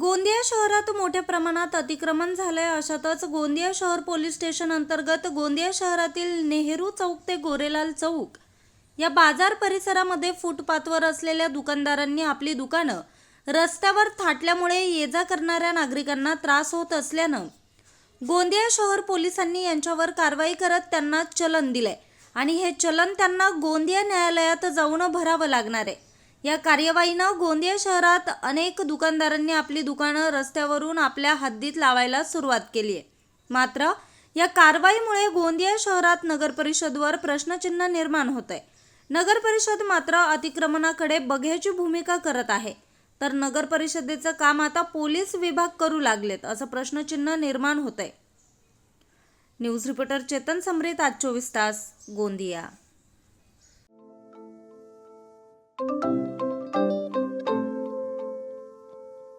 गोंदिया शहरात मोठ्या प्रमाणात अतिक्रमण झालंय. अशातच गोंदिया शहर पोलीस स्टेशन अंतर्गत गोंदिया शहरातील नेहरू चौक ते गोरेलाल चौक या बाजार परिसरामध्ये फुटपाथवर असलेल्या दुकानदारांनी आपली दुकानं रस्त्यावर थाटल्यामुळे ये जा करणाऱ्या नागरिकांना त्रास होत असल्यानं गोंदिया शहर पोलिसांनी यांच्यावर कारवाई करत त्यांना चलन दिलंय. आणि हे चलन त्यांना गोंदिया न्यायालयात जाऊन भरावं लागणार आहे. या कार्यवाहीनं गोंदिया शहरात अनेक दुकानदारांनी आपली दुकानं रस्त्यावरून आपल्या हद्दीत लावायला सुरुवात केली आहे मात्र या कारवाईमुळे गोंदिया शहरात नगरपरिषदवर प्रश्नचिन्ह निर्माण होत आहे नगरपरिषद मात्र अतिक्रमणाकडे बघ्याची भूमिका करत आहे. तर नगरपरिषदेचं काम आता पोलीस विभाग करू लागलेत असं प्रश्नचिन्ह निर्माण होत आहे न्यूज रिपोर्टर चेतन समरीत आज चोवीस तास गोंदिया.